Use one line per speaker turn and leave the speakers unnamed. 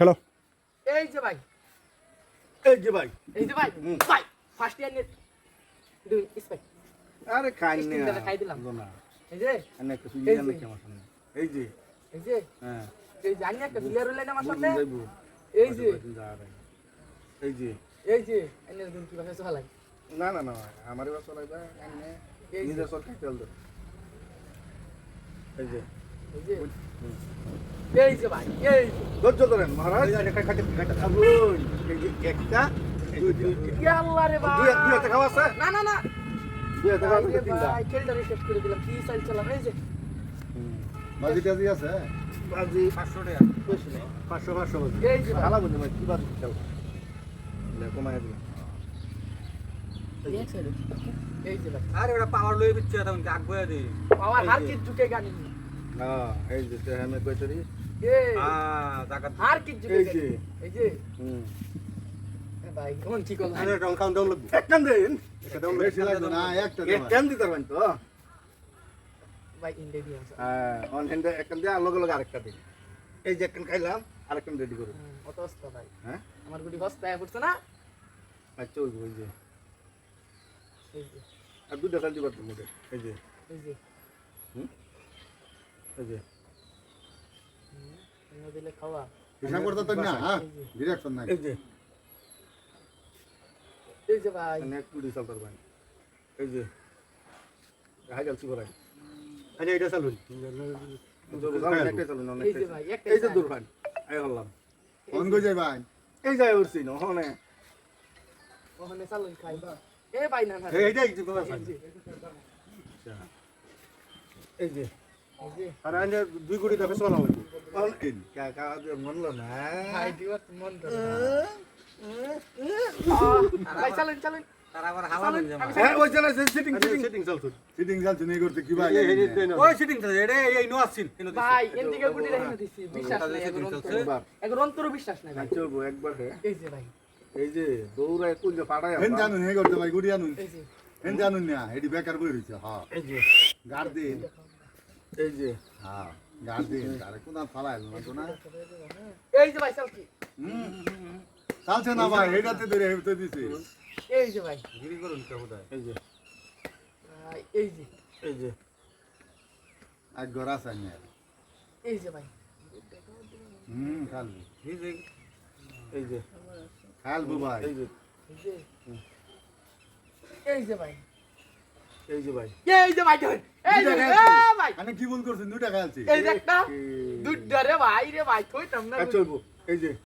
খেলো।
এই যে ভাই।
এই যে ভাই।
এই যে ভাই। ভাই ফার্স্ট ইয়ার নিয়ে দুই স্পাই
আরে খাই নে
খাই দিলাম।
না।
এই যে।
এনে কিছু ইয়ে। নাকি আমার সামনে? এই যে।
এই যে।
হ্যাঁ।
এই আনি একটা প্লেয়ার হইলেন আমার সামনে? এই যে।
এই যে।
এই যে। এনে দিন কি ভাষা চালাই
না না না আমারই বাসা লাগবে এনে। নিজের সর খাইতে হলো এই যে।
এই যে ভাই এই যে
ধৈর্য ধরেন মহারাজ আগুন এই একটা
না না না। শেষ করে দিলাম। কি চাল চালাম এই যে।
বাজি টাজি আছে?
বাজি পাঁচশো টাকা। পাঁচশো পাঁচশো বাজি।
এই যে ভাই।
হালা ভাই কি বাজি কমাই দিলাম
এই যে এই যে ভাই।
আরে ওটা পাওয়ার লই বিচ্ছে তখন আগ বয়া দে
পাওয়ার হার কি ঝুঁকে গানি
হ্যাঁ এই যে তে আমি কইতারি
এই
জাকাত
হার কি ঝুঁকে
এই যে।
এই যে।
হুম।
ভাই কোন কি করলাম
আরে ডং কাউন্ট ডাউন লাগবে।
একটা দেন
বেশি লাগবে না একটা দেবা।
একটা দিতে পারবেন তো?
ভাই
হ্যাঁ অন হ্যান্ড একটা দিয়ে আর লগে লগে আরেকটা দিন। এই যে একটা খাইলাম আরেকটা রেডি করুন।
অত অস্ত ভাই।
হ্যাঁ?
আমার গুটি বস্তায় পড়ছে না?
আচ্ছা ওই ওই যে।
এই যে।
আর দুটা চাল দিবার তুমি এই যে।
এই যে।
এই যে।
দিলে খাওয়া।
হিসাব করতে তো না হ্যাঁ? ডিরেকশন নাই।
এই যে।
এই যে ভাই।
ডিসাল এই যে। হাই যাচ্ছি করাই
আরে এটা চালুন।
এই যে ভাই একটা
এই যে দূরখান এই হলাম।
ফোন গো যাই ভাই।
এই যায় উঠছি না হনে
ওখানে চালুন ভাই না এই যে
এই যে
এই যে।
আরে দুই কোটি টাকা চলা লাগবে
কাকা না।
মন চালুন চালুন।
হ্যাঁ
এই নো আসছিন
ভাই এদিকে গুটি রেখে দিছি বিশ্বাস নাই
সেদিন
এগর
চলছে।
অন্তর
একবার
এগর অন্তর বিশ্বাস নাই ভাই।
চলবো একবার হ্যাঁ।
এই যে ভাই।
এই যে দৌড়ায় কুল যে পাড়ায়
হেন জানুন হে করতে ভাই গুড়ি আনুন। হেন জানুন না এটি বেকার বই রইছে হ্যাঁ।
এই
দিন
এই যে।
হ্যাঁ গার দিন আরে কোন ফালা এলো না তো না?
এই যে ভাই চালকি
চালছে না ভাই এটাতে ধরে হেঁটে দিছে।
এই যে ভাই।
গিরি করুন কে বোধহয়।
এই যে।
ভাই, এই যে।
এই যে।
এক ঘর আছে না
এই যে ভাই।
হুম খালবো
এই যে।
এই যে।
খালবো ভাই।
এই যে।
এই যে ভাই।
এই যে ভাই।
এই যে ভাই এই যে। ভাই।
আমি কি ভুল করছি? দুইটা খেলছি।
এই যে একটা। দুইটা রে ভাই রে ভাই থইতাম না
চলবো। এই যে।